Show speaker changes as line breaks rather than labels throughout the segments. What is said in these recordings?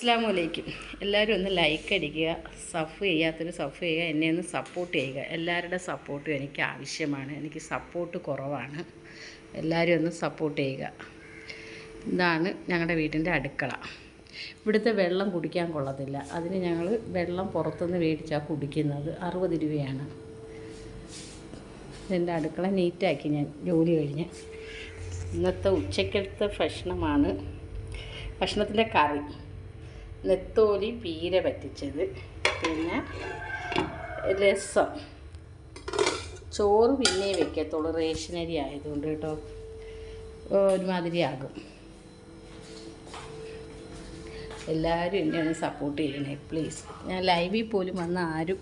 അസ്സാം വലൈക്കും എല്ലാവരും ഒന്ന് ലൈക്ക് അടിക്കുക സഫ് ചെയ്യാത്തൊരു സഫ് ചെയ്യുക എന്നെ ഒന്ന് സപ്പോർട്ട് ചെയ്യുക. എല്ലാവരുടെ സപ്പോർട്ടും എനിക്ക് ആവശ്യമാണ്. എനിക്ക് സപ്പോർട്ട് കുറവാണ്. എല്ലാവരും ഒന്ന് സപ്പോർട്ട് ചെയ്യുക. ഇതാണ് ഞങ്ങളുടെ വീട്ടിന്റെ അടുക്കള. ഇവിടുത്തെ വെള്ളം കുടിക്കാൻ കൊള്ളത്തില്ല. അതിന് ഞങ്ങൾ വെള്ളം പുറത്തുനിന്ന് മേടിച്ചാണ് കുടിക്കുന്നത്. അറുപത് രൂപയാണ്. എന്റെ അടുക്കള നീറ്റാക്കി ഞാൻ ജോലി കഴിഞ്ഞ്. ഇന്നത്തെ ഉച്ചക്കലത്തെ ഭക്ഷണമാണ്. ഭക്ഷണത്തിന്റെ കറി. നെത്തോലി പീര പറ്റിച്ചത്. പിന്നെ രസം. ചോറ് പിന്നെ വെക്കത്തുള്ളൂ. റേഷനരി ആയതുകൊണ്ട് കേട്ടോ. ഒരുമാതിരി ആകും. എല്ലാവരും എന്നെ ഒന്ന് സപ്പോർട്ട് ചെയ്യണേ പ്ലീസ് ഞാൻ ലൈവിൽ പോലും വന്ന ആരും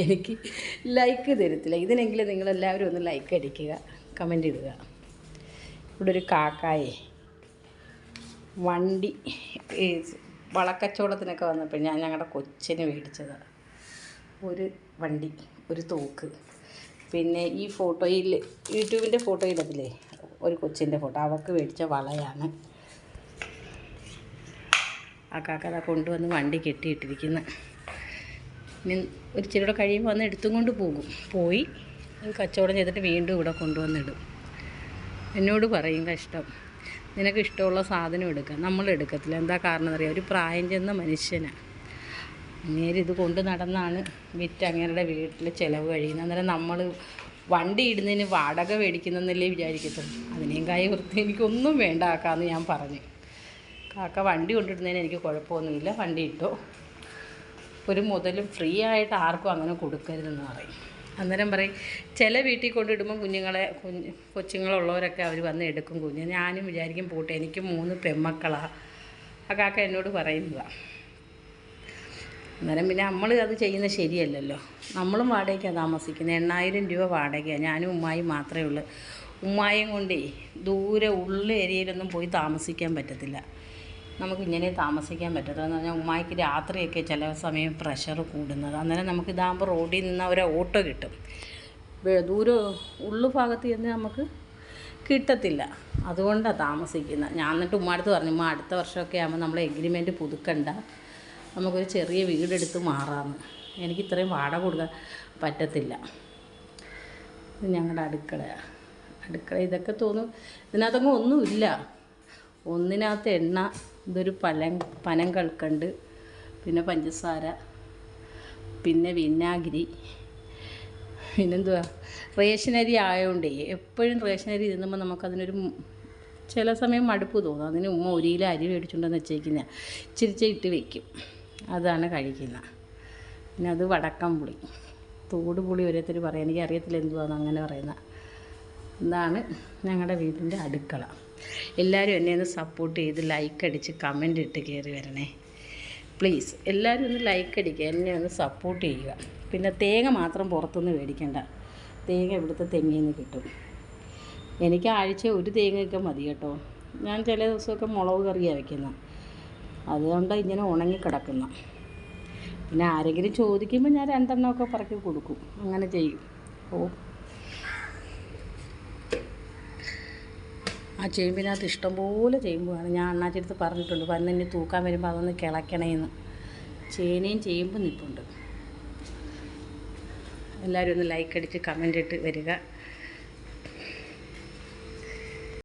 എനിക്ക് ലൈക്ക് തരത്തില്ല. ഇതിനെങ്കിലും നിങ്ങളെല്ലാവരും ഒന്ന് ലൈക്ക് അടിക്കുക കമന്റ് ഇടുക. ഇവിടെ ഒരു കാക്കായെ. വണ്ടി വളക്കച്ചവടത്തിനൊക്കെ വന്നപ്പോൾ ഞാൻ ഞങ്ങളുടെ കൊച്ചിന് മേടിച്ചതാണ് ഒരു വണ്ടി ഒരു തോക്ക്. പിന്നെ ഈ ഫോട്ടോയിൽ യൂട്യൂബിന്റെ ഫോട്ടോ ഇടത്തില്ലേ ഒരു കൊച്ചിന്റെ ഫോട്ടോ അവൾക്ക് മേടിച്ച വളയാണ്. ആ കാക്കത കൊണ്ടുവന്ന് വണ്ടി കെട്ടിയിട്ടിരിക്കുന്നു. ഇനി ഒരു ഇച്ചിരി കഴിയുമ്പോൾ വന്ന് എടുത്തും കൊണ്ട് പോകും. പോയി കച്ചവടം ചെയ്തിട്ട് വീണ്ടും ഇവിടെ കൊണ്ടുവന്നിടും. എന്നോട് പറയും കഷ്ടം. നിനക്ക് ഇഷ്ടമുള്ള സാധനം എടുക്കാം. നമ്മൾ എടുക്കത്തില്ല. എന്താ കാരണം എന്നറിയാം? ഒരു പ്രായം ചെന്ന മനുഷ്യനാണ് അങ്ങേര് ഇത് കൊണ്ട് നടന്നാണ് വിറ്റ് അങ്ങേരുടെ വീട്ടിൽ ചിലവ് കഴിയുന്നത്. അന്നേരം നമ്മൾ വണ്ടി ഇടുന്നതിന് വാടക മേടിക്കുന്നതെന്നല്ലേ വിചാരിക്കത്തുള്ളൂ. അതിനേം കായ വൃത്തി എനിക്കൊന്നും വേണ്ട ആക്കാന്ന് ഞാൻ പറഞ്ഞു. കാക്ക വണ്ടി കൊണ്ടിടുന്നതിന് എനിക്ക് കുഴപ്പമൊന്നുമില്ല. വണ്ടി ഇട്ടു. ഒരു മുതലും ഫ്രീ ആയിട്ട് ആർക്കും അങ്ങനെ കൊടുക്കരുതെന്ന് പറയും. അന്നേരം പറയും ചില വീട്ടിൽ കൊണ്ടിടുമ്പോൾ കുഞ്ഞുങ്ങളെ കുഞ്ഞ് കൊച്ചുങ്ങളുള്ളവരൊക്കെ അവർ വന്ന് എടുക്കും കുഞ്ഞ്. ഞാനും വിചാരിക്കും പോട്ടെ എനിക്ക് മൂന്ന് പെമ്മക്കളാണ് കാക്ക എന്നോട് പറയുന്നതാണ് അന്നേരം പിന്നെ നമ്മൾ അത് ചെയ്യുന്നത് ശരിയല്ലല്ലോ. നമ്മളും വാടകയ്ക്കാണ് താമസിക്കുന്നത്. എണ്ണായിരം രൂപ വാടകയാണ് ഞാനും ഉമ്മായും മാത്രമേ ഉള്ളൂ. ഉമ്മായും കൊണ്ടേ ദൂരെ ഉള്ള ഏരിയയിലൊന്നും പോയി താമസിക്കാൻ പറ്റത്തില്ല. നമുക്ക് ഇങ്ങനെ താമസിക്കാൻ പറ്റത്തില്ല. എന്ന് പറഞ്ഞാൽ ഉമ്മായിക്ക് രാത്രിയൊക്കെ ചില സമയം പ്രഷർ കൂടുന്നത്. അന്നേരം നമുക്ക് ഇതാകുമ്പോൾ റോഡിൽ നിന്ന് ഒരു ഓട്ടോ കിട്ടും. ദൂരം ഉള്ളു ഭാഗത്ത് ചെന്ന് നമുക്ക് കിട്ടത്തില്ല. അതുകൊണ്ടാണ് താമസിക്കുന്നത് ഞാൻ എന്നിട്ട് ഉമ്മാടുത്ത് പറഞ്ഞു ഉമ്മ അടുത്ത വർഷമൊക്കെ ആകുമ്പോൾ നമ്മൾ എഗ്രിമെന്റ് പുതുക്കണ്ട. നമുക്കൊരു ചെറിയ വീടെടുത്ത് മാറാമെന്ന് എനിക്ക് ഇത്രയും വാടക കൊടുക്കാൻ പറ്റത്തില്ല. ഇത് ഞങ്ങളുടെ അടുക്കള അടുക്കള ഇതൊക്കെ തോന്നും. ഇതിനകത്തൊന്നും ഒന്നുമില്ല. ഒന്നിനകത്ത് എണ്ണ ഇതൊരു പലം പനം കൽക്കണ്ട് പിന്നെ പഞ്ചസാര പിന്നെ വിനാഗിരി. പിന്നെന്തുവാ? റേഷനരി ആയതുകൊണ്ടേ എപ്പോഴും റേഷനരി തിന്നുമ്പോൾ നമുക്കതിനൊരു ചില സമയം മടുപ്പ് തോന്നും. അതിന് ഉമ്മ ഒരു അരി മേടിച്ചുകൊണ്ടെന്ന് വെച്ചേക്കുന്ന. ഇച്ചിരിച്ച ഇട്ട് വെക്കും. അതാണ് കഴിക്കുന്നത് പിന്നെ അത് വടക്കം പുളി. തോട് പുളി ഓരോരുത്തർ പറയാം. എനിക്ക് അറിയത്തില്ല എന്തുവാന്ന് അങ്ങനെ പറയുന്ന. ഇതാണ് ഞങ്ങളുടെ വീടിന്റെ അടുക്കള. എല്ലാവരും എന്നെ ഒന്ന് സപ്പോർട്ട് ചെയ്ത് ലൈക്ക് അടിച്ച് കമന്റ് ഇട്ട് കയറി വരണേ. പ്ലീസ് എല്ലാവരും ഒന്ന് ലൈക്ക് അടിക്കുക എന്നെ ഒന്ന് സപ്പോർട്ട് ചെയ്യുക. പിന്നെ തേങ്ങ മാത്രം പുറത്തുനിന്ന് മേടിക്കണ്ട. തേങ്ങ ഇവിടുത്തെ തെങ്ങിൽ നിന്ന് കിട്ടും. എനിക്ക് ആഴ്ച ഒരു തേങ്ങയൊക്കെ മതി കേട്ടോ. ഞാൻ ചില ദിവസമൊക്കെ മുളക് കറിയാണ് വയ്ക്കുന്നത് അതുകൊണ്ട് ഇങ്ങനെ ഉണങ്ങി പിന്നെ ആരെങ്കിലും ചോദിക്കുമ്പോൾ ഞാൻ രണ്ടെണ്ണമൊക്കെ പറക്കി കൊടുക്കും. അങ്ങനെ ചെയ്യും. ഓ ആ ചേമ്പിനകത്ത് ഇഷ്ടംപോലെ ചേമ്പുമാണ് ഞാൻ അണ്ണാച്ചിടത്ത് പറഞ്ഞിട്ടുണ്ട് വന്ന് എന്നെ തൂക്കാൻ വരുമ്പോൾ അതൊന്ന് കിളയ്ക്കണേന്ന് ചേനയും ചേമ്പും നിൽപ്പുണ്ട് എല്ലാവരും ഒന്ന് ലൈക്ക് അടിച്ച് കമന്റ് ഇട്ട് വരിക.